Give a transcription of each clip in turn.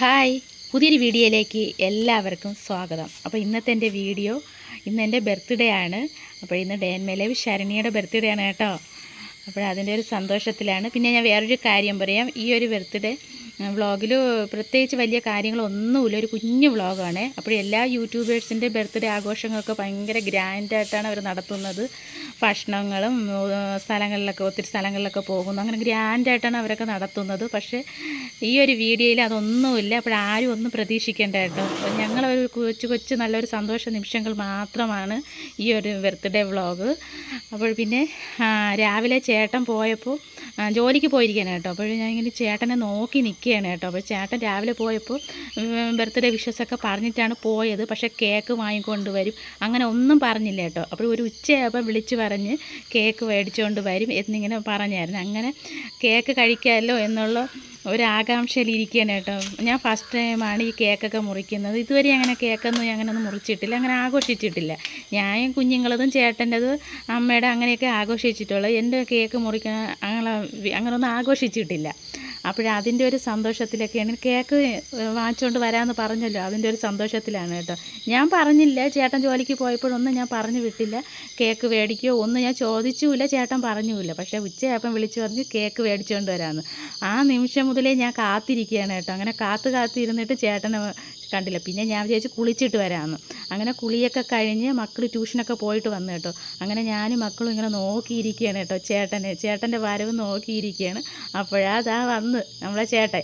Hi. പുതിയൊരു വീഡിയോയിലേക്ക് എല്ലാവർക്കും സ്വാഗതം. അപ്പോൾ ഇന്നത്തെ എന്റെ വീഡിയോ ഇന്ന് എന്റെ ബർത്ത്ഡേ ആണ്. അപ്പോൾ ഇന്ന് ഡേൻമേലേവ് ശരണിയുടെ ബർത്ത്ഡേ ആണ് കേട്ടോ. അപ്പോൾ അതിന്റെ ഒരു സന്തോഷത്തിലാണ്. പിന്നെ ഞാൻ വേറൊരു കാര്യം പറയാം. ഈ ഒരു ബർത്ത്ഡേ വ്ളോഗിൽ പ്രത്യേകിച്ച് വലിയ കാര്യങ്ങളൊന്നുമില്ല. ഒരു കുഞ്ഞു വ്ളോഗാണ്. അപ്പോൾ എല്ലാ യൂട്യൂബേഴ്സിന്റെ ബർത്ത്ഡേ ആഘോഷങ്ങളൊക്കെ ഭയങ്കര ഗ്രാൻഡായിട്ടാണ് അവർ നടത്തുന്നത്. ഭക്ഷണങ്ങളും സ്ഥലങ്ങളിലൊക്കെ ഒത്തിരി സ്ഥലങ്ങളിലൊക്കെ പോകുന്നു. അങ്ങനെ ഗ്രാൻഡായിട്ടാണ് അവരൊക്കെ നടത്തുന്നത്. പക്ഷേ ഈ ഒരു വീഡിയോയിൽ അതൊന്നുമില്ല. അപ്പോൾ ആരും ഒന്നും പ്രതീക്ഷിക്കേണ്ട കേട്ടോ. അപ്പോൾ ഞങ്ങളൊരു കൊച്ചു കൊച്ചു നല്ലൊരു സന്തോഷ നിമിഷങ്ങൾ മാത്രമാണ് ഈ ഒരു ബർത്ത്ഡേ വ്ളോഗ്. അപ്പോൾ പിന്നെ രാവിലെ ചേട്ടൻ പോയപ്പോൾ ജോലിക്ക് പോയിരിക്കുകയാണ് കേട്ടോ. അപ്പോൾ ഞാൻ ഇങ്ങനെ ചേട്ടനെ നോക്കി നിൽക്കുകയാണ് കേട്ടോ. അപ്പോൾ ചേട്ടൻ രാവിലെ പോയപ്പോൾ ബർത്ത്ഡേ വിഷസൊക്കെ പറഞ്ഞിട്ടാണ് പോയത്. പക്ഷേ കേക്ക് വാങ്ങിക്കൊണ്ട് വരും. അങ്ങനെ ഒന്നും പറഞ്ഞില്ല കേട്ടോ. അപ്പോൾ ഒരു ഉച്ചയായപ്പോൾ വിളിച്ച് പറഞ്ഞ് കേക്ക് മേടിച്ചുകൊണ്ട് വരും എന്നിങ്ങനെ പറഞ്ഞായിരുന്നു. അങ്ങനെ കേക്ക് കഴിക്കാമല്ലോ എന്നുള്ള ഒരു ആകാംക്ഷയിലിരിക്കുകയാണ് കേട്ടോ. ഞാൻ ഫസ്റ്റ് ടൈമാണ് ഈ കേക്കൊക്കെ മുറിക്കുന്നത്. ഇതുവരെ അങ്ങനെ കേക്കൊന്നും ഞാൻ അങ്ങനെ ഒന്നും മുറിച്ചിട്ടില്ല. അങ്ങനെ ആഘോഷിച്ചിട്ടില്ല. ഞാൻ കുഞ്ഞുങ്ങളതും ചേട്ടന്റെത് അമ്മയുടെ അങ്ങനെയൊക്കെ ആഘോഷിച്ചിട്ടുള്ളൂ. എന്റെ കേക്ക് മുറിക്കാൻ അങ്ങനെ അങ്ങനെയൊന്നും ആഘോഷിച്ചിട്ടില്ല. അപ്പോഴതിന്റെ ഒരു സന്തോഷത്തിലൊക്കെയാണ് കേക്ക് വാങ്ങിച്ചുകൊണ്ട് വരാമെന്ന് പറഞ്ഞല്ലോ. അതിന്റെ ഒരു സന്തോഷത്തിലാണ് കേട്ടോ. ഞാൻ പറഞ്ഞില്ല ചേട്ടൻ ജോലിക്ക് പോയപ്പോഴൊന്നും ഞാൻ പറഞ്ഞു വിട്ടില്ല. കേക്ക് മേടിക്കുകയോ ഒന്നും ഞാൻ ചോദിച്ചുമില്ല ചേട്ടൻ പറഞ്ഞുമില്ല പക്ഷേ ഉച്ചയായപ്പം വിളിച്ചു പറഞ്ഞ് കേക്ക് മേടിച്ചുകൊണ്ട് വരാമെന്ന് ആ നിമിഷം മുതലേ ഞാൻ കാത്തിരിക്കുകയാണ് കേട്ടോ. അങ്ങനെ കാത്ത് കാത്തിരുന്നിട്ട് ചേട്ടനെ കണ്ടില്ല. പിന്നെ ഞാൻ വിചാരിച്ച് കുളിച്ചിട്ട് വരാമെന്ന് അങ്ങനെ കുളിയൊക്കെ കഴിഞ്ഞ് മക്കൾ ട്യൂഷനൊക്കെ പോയിട്ട് വന്നു കേട്ടോ. അങ്ങനെ ഞാനും മക്കളും ഇങ്ങനെ നോക്കിയിരിക്കുകയാണ് കേട്ടോ. ചേട്ടനെ ചേട്ടന്റെ വരവ് നോക്കിയിരിക്കുകയാണ്. അപ്പോഴതാ വന്ന് നമ്മളെ ചേട്ടൻ.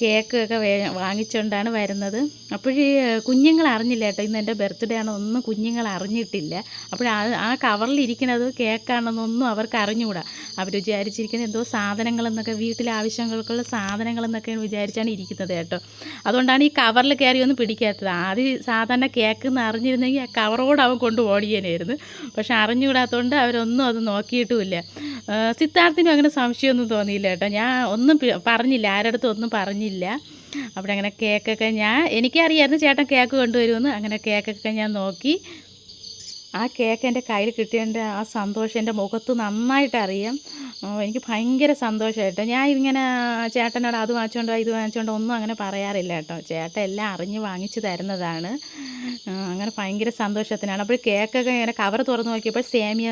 കേക്കൊക്കെ വാങ്ങിച്ചുകൊണ്ടാണ് വരുന്നത്. അപ്പോഴേ കുഞ്ഞുങ്ങൾ അറിഞ്ഞില്ല കേട്ടോ. ഇന്ന് എന്റെ ബർത്ത്ഡേ ആണോ ഒന്നും കുഞ്ഞുങ്ങൾ അറിഞ്ഞിട്ടില്ല. അപ്പോൾ ആ കവറിലിരിക്കുന്നത് കേക്കാണെന്നൊന്നും അവർക്ക് അറിഞ്ഞുകൂടാ അവർ വിചാരിച്ചിരിക്കുന്നത് എന്തോ സാധനങ്ങളെന്നൊക്കെ വീട്ടിലെ ആവശ്യങ്ങൾക്കുള്ള സാധനങ്ങളെന്നൊക്കെ വിചാരിച്ചാണ് ഇരിക്കുന്നത് കേട്ടോ. അതുകൊണ്ടാണ് ഈ കവറിൽ കയറി ഒന്നും പിടിക്കാത്തത്. ആദ്യം സാധാരണ കേക്ക് എന്ന് അറിഞ്ഞിരുന്നെങ്കിൽ ആ കവറോട് അവൻ കൊണ്ട് ഓടിയേനായിരുന്നു. പക്ഷെ അറിഞ്ഞുകൂടാത്തതുകൊണ്ട് അവരൊന്നും അത് നോക്കിയിട്ടുമില്ല. സിദ്ധാർത്ഥിനും അങ്ങനെ സംശയമൊന്നും തോന്നിയില്ല കേട്ടോ. ഞാൻ ഒന്നും പറഞ്ഞില്ല. ആരടുത്തും ഒന്നും പറഞ്ഞില്ല. അവിടെ അങ്ങനെ കേക്കൊക്കെ ഞാൻ എനിക്കറിയായിരുന്നു ചേട്ടൻ കേക്ക് കൊണ്ടുവരുമെന്ന്. അങ്ങനെ കേക്കൊക്കെ ഞാൻ നോക്കി. ആ കേക്ക് എന്റെ കയ്യിൽ കിട്ടിയതിന്റെ ആ സന്തോഷം എന്റെ മുഖത്ത് നന്നായിട്ട് അറിയാം. എനിക്ക് ഭയങ്കര സന്തോഷമായിട്ടോ ഞാൻ ഇങ്ങനെ ചേട്ടനോട് അത് വാങ്ങിച്ചുകൊണ്ടോ ഇത് വാങ്ങിച്ചുകൊണ്ടോ ഒന്നും അങ്ങനെ പറയാറില്ല കേട്ടോ. ചേട്ടൻ എല്ലാം അറിഞ്ഞ് വാങ്ങിച്ചു തരുന്നതാണ്. അങ്ങനെ ഭയങ്കര സന്തോഷത്തിനാണ്. അപ്പോൾ കേക്കൊക്കെ ഇങ്ങനെ കവർ തുറന്ന് നോക്കിയപ്പോൾ സേമിയ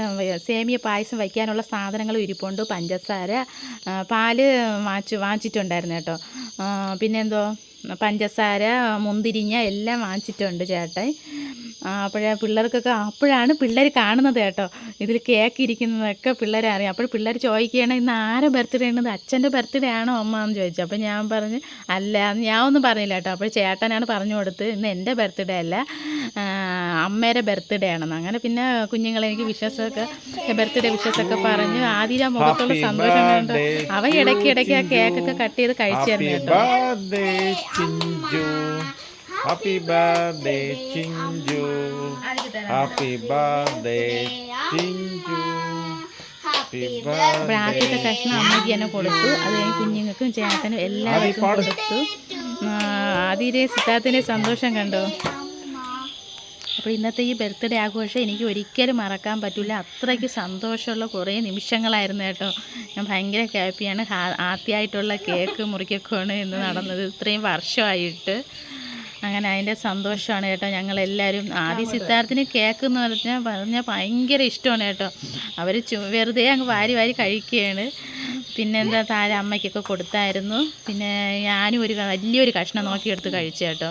സേമിയ പായസം വയ്ക്കാനുള്ള സാധനങ്ങളും ഇരിപ്പുണ്ട് പഞ്ചസാര പാൽ വാങ്ങിച്ചു വാങ്ങിച്ചിട്ടുണ്ടായിരുന്നു കേട്ടോ. പിന്നെന്തോ പഞ്ചസാര മുന്തിരിങ്ങ എല്ലാം വാങ്ങിച്ചിട്ടുണ്ട് ചേട്ടൻ. അപ്പോഴേ പിള്ളേർക്കൊക്കെ അപ്പോഴാണ് പിള്ളേർ കാണുന്നത് കേട്ടോ. ഇതിൽ കേക്ക് ഇരിക്കുന്നതൊക്കെ പിള്ളേരെ അറിയാം. അപ്പോൾ പിള്ളേർ ചോദിക്കുകയാണ് ഇന്ന് ആരെ ബർത്ത്ഡേ ഉണ്ടത് അച്ഛന്റെ ബർത്ത്ഡേ ആണോ അമ്മ എന്ന് ചോദിച്ചു. അപ്പോൾ ഞാൻ പറഞ്ഞ് അല്ല ഞാൻ ഒന്നും പറഞ്ഞില്ല കേട്ടോ. അപ്പോൾ ചേട്ടനാണ് പറഞ്ഞു കൊടുത്ത് ഇന്ന് എന്റെ ബർത്ത്ഡേ അല്ല അമ്മേരെ ബർത്ത്ഡേ ആണെന്ന്. അങ്ങനെ പിന്നെ കുഞ്ഞുങ്ങളെ എനിക്ക് വിശ്വാസമൊക്കെ ബർത്ത്ഡേ വിശ്വാസമൊക്കെ പറഞ്ഞു. ആദ്യം മുഖത്തുള്ള സന്തോഷം കണ്ട്. അവ ഇടയ്ക്ക് ഇടയ്ക്ക് ആ കേക്കൊക്കെ കട്ട് ചെയ്ത് കഴിച്ചായിരുന്നു കേട്ടോ. Birthday, Chinju. Happy birthday, Chinju. Happy birthday, Chinju. Happy അപ്പോൾ ആദ്യത്തെ birthday. കഷ്ണം അമ്മയ്ക്ക് തന്നെ കൊടുത്തു. അത് കഴിഞ്ഞ് കുഞ്ഞുങ്ങൾക്കും ചേട്ടനും എല്ലാവർക്കും കൊടുത്തു. ആദ്യത്തെ സിദ്ധാർത്ഥിന്റെ സന്തോഷം കണ്ടോ. അപ്പോൾ ഇന്നത്തെ ഈ ബർത്ത്ഡേ ആഘോഷം എനിക്ക് ഒരിക്കലും മറക്കാൻ പറ്റില്ല അത്രയ്ക്ക് സന്തോഷമുള്ള കുറേ നിമിഷങ്ങളായിരുന്നു കേട്ടോ. ഞാൻ ഭയങ്കര ഹാപ്പിയാണ് ആദ്യമായിട്ടുള്ള കേക്ക് മുറിക്കൊക്കെയാണ് ഇന്ന് നടന്നത്. ഇത്രയും വർഷമായിട്ട്. അങ്ങനെ അതിന്റെ സന്തോഷമാണ് കേട്ടോ ഞങ്ങളെല്ലാവരും. ആദ്യ സിദ്ധാർത്ഥിന് കേക്ക് എന്ന് പറഞ്ഞാൽ പറഞ്ഞാൽ ഭയങ്കര ഇഷ്ടമാണ് കേട്ടോ. അവർ വെറുതെ അങ്ങ് വാരി വാരി കഴിക്കുകയാണ്. പിന്നെ എന്താ താഴെ അമ്മയ്ക്കൊക്കെ കൊടുത്തായിരുന്നു. പിന്നെ ഞാനും ഒരു വലിയൊരു കഷ്ണം നോക്കിയെടുത്ത് കഴിച്ചു കേട്ടോ.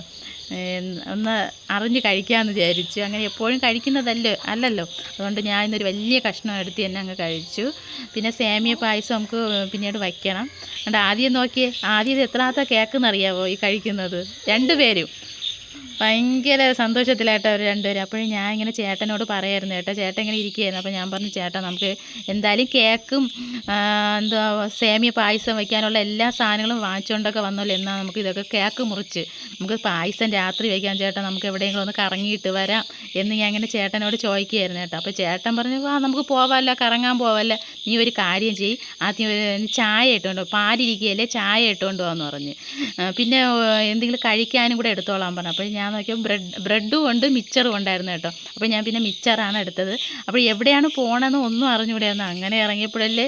ഒന്ന് അറിഞ്ഞ് കഴിക്കാമെന്ന് വിചാരിച്ചു. അങ്ങനെ എപ്പോഴും കഴിക്കുന്നതല്ലോ അല്ലല്ലോ. അതുകൊണ്ട് ഞാൻ ഇന്നൊരു വലിയ കഷ്ണം എടുത്ത് തന്നെ അങ്ങ് കഴിച്ചു. പിന്നെ സേമിയ പായസം നമുക്ക് പിന്നീട് വയ്ക്കണം. അതുകൊണ്ട് ആദ്യം നോക്കിയേ ആദ്യം ഇത് എത്രാത്ത കേക്കെന്നറിയാവോ ഈ കഴിക്കുന്നത്? രണ്ടുപേരും. ഭയങ്കര സന്തോഷത്തിലായിട്ട് അവർ രണ്ടുപേരും. അപ്പോഴും ഞാൻ ഇങ്ങനെ ചേട്ടനോട് പറയായിരുന്നു ചേട്ടാ ചേട്ടൻ ഇങ്ങനെ ഇരിക്കുകയായിരുന്നു. അപ്പോൾ ഞാൻ പറഞ്ഞു ചേട്ടാ നമുക്ക് എന്തായാലും കേക്കും എന്താ സേമിയ പായസം വയ്ക്കാനുള്ള എല്ലാ സാധനങ്ങളും വാങ്ങിച്ചുകൊണ്ടൊക്കെ വന്നല്ലോ എന്നാൽ നമുക്ക് ഇതൊക്കെ കേക്ക് മുറിച്ച് നമുക്ക് പായസം രാത്രി വയ്ക്കാം ചേട്ടാ നമുക്ക് എവിടെയെങ്കിലും ഒന്ന് കറങ്ങിയിട്ട് വരാം. എന്ന് ഞാൻ ഇങ്ങനെ ചേട്ടനോട് ചോദിക്കുകയായിരുന്നു കേട്ടോ. അപ്പോൾ ചേട്ടൻ പറഞ്ഞു ആ നമുക്ക് പോവാമല്ലോ കറങ്ങാൻ പോവാമല്ലോ നീ ഒരു കാര്യം ചെയ്യ്. ആദ്യം ചായ ഇട്ടുകൊണ്ട് പാലിരിക്കുകയല്ലേ? ചായ ഇട്ടുകൊണ്ട് പോകാമെന്ന് പറഞ്ഞ്. പിന്നെ എന്തെങ്കിലും കഴിക്കാനും കൂടെ എടുത്തോളാൻ പറഞ്ഞു. അപ്പോൾ ഞാൻ എടുക്കാമെന്ന് നോക്കിയപ്പോൾ ബ്രെഡ് ബ്രെഡും ഉണ്ട് മിച്ചറും ഉണ്ടായിരുന്നു കേട്ടോ. അപ്പോൾ ഞാൻ പിന്നെ മിച്ചറാണ് എടുത്തത്. അപ്പോൾ എവിടെയാണ് പോകണമെന്ന് ഒന്നും അറിഞ്ഞുകൂടെയായിരുന്നു അങ്ങനെ ഇറങ്ങിയപ്പോഴല്ലേ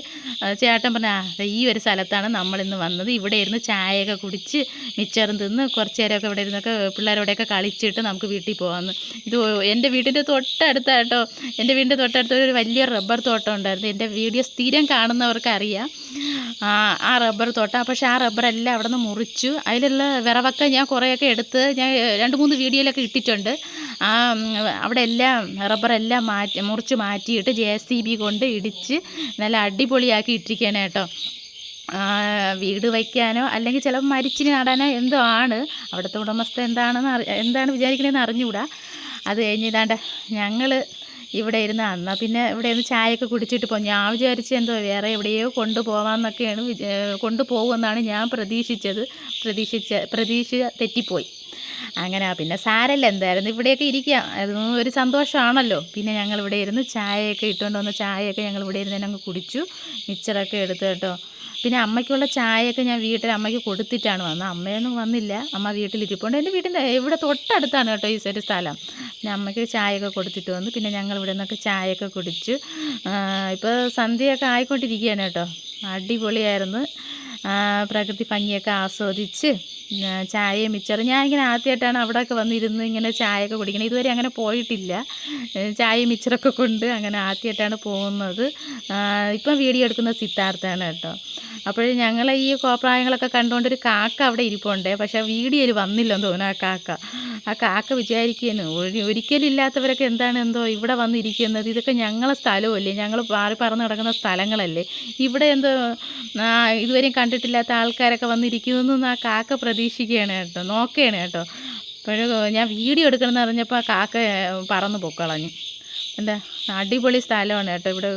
ചേട്ടൻ പറഞ്ഞ "ആ, ഈ ഒരു സ്ഥലത്താണ് നമ്മളിന്ന് വന്നത്. ഇവിടെ ഇരുന്ന് ചായയൊക്കെ കുടിച്ച് മിച്ചറും തിന്ന് കുറച്ച് നേരമൊക്കെ ഇവിടെ ഇരുന്നൊക്കെ പിള്ളേരോടെയൊക്കെ കളിച്ചിട്ട് നമുക്ക് വീട്ടിൽ പോകാമെന്ന് ഇത് എന്റെ വീടിന്റെ തൊട്ടടുത്താട്ടോ എന്റെ വീടിന്റെ തൊട്ടടുത്ത് ഒരു വലിയ റബ്ബർ തോട്ടം ഉണ്ടായിരുന്നു. എന്റെ വീഡിയോ സ്ഥിരം കാണുന്നവർക്ക് അറിയാം ആ ആ റബ്ബർ തോട്ടം. പക്ഷേ ആ റബ്ബറെല്ലാം അവിടെ നിന്ന് മുറിച്ചു. അതിലുള്ള വിറവൊക്കെ ഞാൻ കുറേയൊക്കെ എടുത്ത് ഞാൻ രണ്ട് മൂന്ന് വീഡിയോയിലൊക്കെ ഇട്ടിട്ടുണ്ട്. ആ അവിടെ എല്ലാം റബ്ബറെല്ലാം മാറ്റി മുറിച്ച് മാറ്റിയിട്ട് ജെ സി ബി കൊണ്ട് ഇടിച്ച് നല്ല അടിപൊളിയാക്കി ഇട്ടിരിക്കുകയാണ് കേട്ടോ. വീട് വയ്ക്കാനോ അല്ലെങ്കിൽ ചിലപ്പോൾ മരിച്ചിന് നടാനോ എന്തോ ആണ്. അവിടുത്തെ ഉടമസ്ഥ എന്താണെന്ന് അറി എന്താണ് വിചാരിക്കണതെന്ന് അറിഞ്ഞുകൂടാ. അത് കഴിഞ്ഞ് ഞങ്ങൾ ഇവിടെ ഇരുന്ന് അന്നാ പിന്നെ ഇവിടെ ഇരുന്ന് ചായയൊക്കെ കുടിച്ചിട്ട് പോകും ഞാൻ വിചാരിച്ച എന്തോ വേറെ എവിടെയോ കൊണ്ടുപോകാമെന്നൊക്കെയാണ് കൊണ്ടുപോകുമെന്നാണ് ഞാൻ പ്രതീക്ഷിച്ചത്. പ്രതീക്ഷിച്ച പ്രതീക്ഷ തെറ്റിപ്പോയി. അങ്ങനെ. പിന്നെ സാരല്ല എന്തായിരുന്നു? ഇവിടെയൊക്കെ ഇരിക്കാം. അതും ഒരു സന്തോഷമാണല്ലോ. പിന്നെ ഞങ്ങൾ ഇവിടെ ഇരുന്ന് ചായയൊക്കെ ഇട്ടുകൊണ്ട് വന്ന ചായയൊക്കെ ഞങ്ങൾ ഇവിടെ ഇരുന്ന് അങ്ങ് കുടിച്ചു. മിച്ചറൊക്കെ എടുത്തു കേട്ടോ. പിന്നെ അമ്മയ്ക്കുള്ള ചായയൊക്കെ ഞാൻ വീട്ടിൽ അമ്മയ്ക്ക് കൊടുത്തിട്ടാണ് വന്നത്. അമ്മയൊന്നും വന്നില്ല. അമ്മ വീട്ടിലിരിപ്പോണ്ട്. എന്റെ വീട്ടിന്റെ ഇവിടെ തൊട്ടടുത്താണ് കേട്ടോ ഈ ഒരു സ്ഥലം. പിന്നെ അമ്മയ്ക്ക് ചായയൊക്കെ കൊടുത്തിട്ട് വന്നു. പിന്നെ ഞങ്ങൾ ഇവിടെ നിന്നൊക്കെ ചായയൊക്കെ കുടിച്ചു. ഇപ്പോൾ സന്ധ്യയൊക്കെ ആയിക്കൊണ്ടിരിക്കുകയാണ് കേട്ടോ. അടിപൊളിയായിരുന്നു. പ്രകൃതി ഭംഗിയൊക്കെ ആസ്വദിച്ച് ചായയും മിച്ചറും ഞാൻ ഇങ്ങനെ ആദ്യമായിട്ടാണ് അവിടെയൊക്കെ വന്നിരുന്ന് ഇങ്ങനെ ചായയൊക്കെ കുടിക്കണം. ഇതുവരെ അങ്ങനെ പോയിട്ടില്ല. ചായയും മിച്ചറൊക്കെ കൊണ്ട് അങ്ങനെ ആദ്യമായിട്ടാണ് പോകുന്നത്. ഇപ്പം വീഡിയോ എടുക്കുന്ന സിദ്ധാർത്ഥാണ് കേട്ടോ. അപ്പോൾ ഞങ്ങൾ ഈ കോപ്രായങ്ങളൊക്കെ കണ്ടുകൊണ്ട് ഒരു കാക്ക അവിടെ ഇരിപ്പുണ്ട്. പക്ഷേ വീഡിയോയിൽ വന്നില്ലെന്ന് തോന്നുന്നു ആ കാക്ക. ആ കാക്ക വിചാരിക്കുന്നു ഒരിക്കലില്ലാത്തവരൊക്കെ എന്താണ് എന്തോ ഇവിടെ വന്നിരിക്കുന്നത്? ഇതൊക്കെ ഞങ്ങളെ സ്ഥലമല്ലേ? ഞങ്ങൾ പാറി പറന്ന് കിടക്കുന്ന സ്ഥലങ്ങളല്ലേ? ഇവിടെ എന്തോ ഇതുവരെയും കണ്ടിട്ടില്ലാത്ത ആൾക്കാരൊക്കെ വന്നിരിക്കുന്നു ആ കാക്ക പ്രതീക്ഷിക്കുകയാണ് കേട്ടോ. നോക്കുകയാണ് കേട്ടോ. അപ്പോഴും ഞാൻ വീഡിയോ എടുക്കണമെന്ന് അറിഞ്ഞപ്പോൾ ആ കാക്ക പറന്ന് പൊക്കളഞ്ഞു. എന്താ അടിപൊളി സ്ഥലമാണ് കേട്ടോ. ഇവിടെ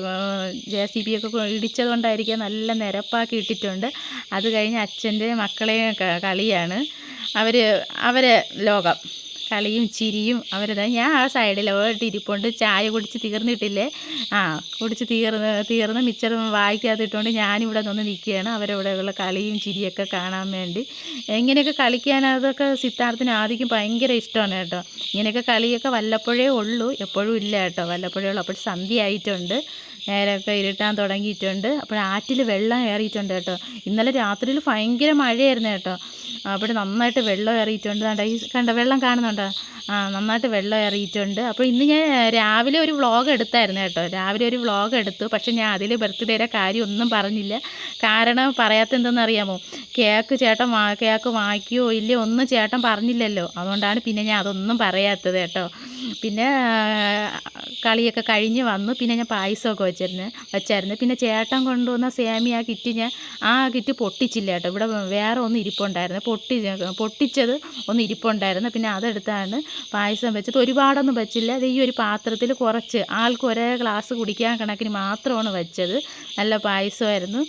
ജെ സി ബി ഒക്കെ ഇടിച്ചതുകൊണ്ടായിരിക്കും നല്ല നിരപ്പാക്കി ഇട്ടിട്ടുണ്ട്. അത് കഴിഞ്ഞ് അച്ഛന്റെ മക്കളെ കളിയാണ്. അവർ അവരെ ലോകം. കളിയും ചിരിയും അവരത് ഞാൻ ആ സൈഡിലോട്ട് ഇരിപ്പുണ്ട്. ചായ കുടിച്ച് തീർന്നിട്ടില്ലേ? ആ കുടിച്ച് തീർന്ന് തീർന്ന് മിച്ചർ വായിക്കാതിട്ടുകൊണ്ട് ഞാനിവിടെ നിന്ന് നിൽക്കുകയാണ്. അവരവിടെയുള്ള കളിയും ചിരിയൊക്കെ കാണാൻ വേണ്ടി. എങ്ങനെയൊക്കെ കളിക്കാൻ അതൊക്കെ സിദ്ധാർത്ഥിന് ആദ്യം ഭയങ്കര ഇഷ്ടമാണ് കേട്ടോ. ഇങ്ങനെയൊക്കെ കളിയൊക്കെ വല്ലപ്പോഴേ ഉള്ളൂ. എപ്പോഴും ഇല്ല കേട്ടോ. വല്ലപ്പോഴേ ഉള്ളൂ. അപ്പോൾ സന്ധ്യ ആയിട്ടുണ്ട്. നേരമൊക്കെ ഇരുട്ടാൻ തുടങ്ങിയിട്ടുണ്ട്. അപ്പോൾ ആറ്റിൽ വെള്ളം കയറിയിട്ടുണ്ട് കേട്ടോ. ഇന്നലെ രാത്രിയിൽ ഭയങ്കര മഴയായിരുന്നു കേട്ടോ. അവിടെ നന്നായിട്ട് വെള്ളം ഇറങ്ങിയിട്ടുണ്ട് കണ്ടോ ഈ കണ്ട വെള്ളം കാണുന്നുണ്ടോ? ആ നന്നായിട്ട് വെള്ളം ഇറങ്ങിയിട്ടുണ്ട് അപ്പോൾ ഇന്ന് ഞാൻ രാവിലെ ഒരു വ്ളോഗ് എടുത്തായിരുന്നു കേട്ടോ. രാവിലെ ഒരു വ്ളോഗ് എടുത്തു. പക്ഷെ ഞാൻ അതിൽ ബർത്ത്ഡേയുടെ കാര്യം ഒന്നും പറഞ്ഞില്ല. കാരണം പറയാത്ത എന്തെന്ന് അറിയാമോ കേക്ക് ചേട്ടൻ കേക്ക് വാങ്ങിക്കുകയോ ഇല്ലയോ ഒന്നും ചേട്ടൻ പറഞ്ഞില്ലല്ലോ. അതുകൊണ്ടാണ് പിന്നെ ഞാൻ അതൊന്നും പറയാത്തത് കേട്ടോ. പിന്നെ കളിയൊക്കെ കഴിഞ്ഞ് വന്നു. പിന്നെ ഞാൻ പായസമൊക്കെ വെച്ചിരുന്നു വെച്ചായിരുന്നു. പിന്നെ ചേട്ടൻ കൊണ്ടുവന്ന സേമിയ കിറ്റ് ഞാൻ ആ കിറ്റ് പൊട്ടിച്ചില്ല കേട്ടോ. ഇവിടെ വേറെ ഒന്ന് ഇരിപ്പുണ്ടായിരുന്നു. പൊട്ടി പൊട്ടിച്ചത് ഒന്ന് ഇരിപ്പുണ്ടായിരുന്നു. പിന്നെ അതെടുത്താണ് പായസം വെച്ചത്. ഒരുപാടൊന്നും വെച്ചില്ല. അത് ഈ ഒരു പാത്രത്തിൽ കുറച്ച് ആൾക്ക് ഒരേ ഗ്ലാസ് കുടിക്കാൻ കണക്കിന് മാത്രമാണ് വെച്ചത്. നല്ല പായസമായിരുന്നു.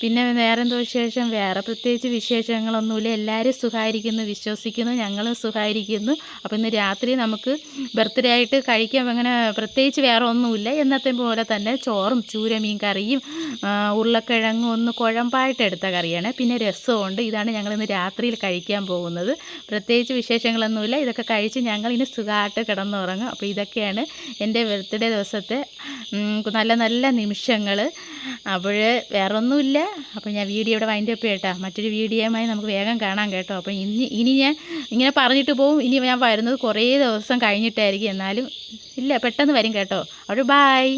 പിന്നെ വേറെ എന്തോ വിശേഷം? വേറെ പ്രത്യേകിച്ച് വിശേഷങ്ങളൊന്നുമില്ല. എല്ലാവരും സുഖമായിരിക്കുന്നു വിശ്വസിക്കുന്നു ഞങ്ങളും സുഖമായിരിക്കുന്നു. അപ്പോൾ ഇന്ന് രാത്രി നമുക്ക് ബർത്ത്ഡേ ആയിട്ട് കഴിക്കാൻ അങ്ങനെ പ്രത്യേകിച്ച് വേറെ ഒന്നുമില്ല. എന്നത്തെ പോലെ തന്നെ ചോറും ചൂരമീൻ കറിയും ആ, ഉരുളക്കിഴങ്ങും ഒന്ന് കുഴമ്പായിട്ട് എടുത്ത കറിയാണ്. പിന്നെ രസമുണ്ട്. ഇതാണ് ഞങ്ങൾ ഇന്ന് രാത്രിയിൽ കഴിക്കാൻ പോകുന്നത്. പ്രത്യേകിച്ച് വിശേഷങ്ങളൊന്നുമില്ല. ഇതൊക്കെ കഴിച്ച് ഞങ്ങൾ ഇനി സുഖമായിട്ട് കിടന്നുറങ്ങും. അപ്പോൾ ഇതൊക്കെയാണ് എന്റെ ബർത്ത്ഡേ ദിവസത്തെ നല്ല നല്ല നിമിഷങ്ങൾ അപ്പോൾ വേറെ ഒന്നുമില്ല അപ്പോൾ ഞാൻ വീഡിയോ ഇവിടെ വൈൻഡ് അപ്പ് കേട്ടോ മറ്റൊരു വീഡിയോയുമായി നമുക്ക് വേഗം കാണാം കേട്ടോ. അപ്പോൾ ഇനി ഇനി ഞാൻ ഇങ്ങനെ പറഞ്ഞിട്ട് പോവും ഇനി ഞാൻ വരുന്നത് കുറേ ദിവസം കഴിഞ്ഞിട്ടായിരിക്കും. എന്നാലും ഇല്ല പെട്ടെന്ന് വരും കേട്ടോ. അപ്പോൾ ബായ്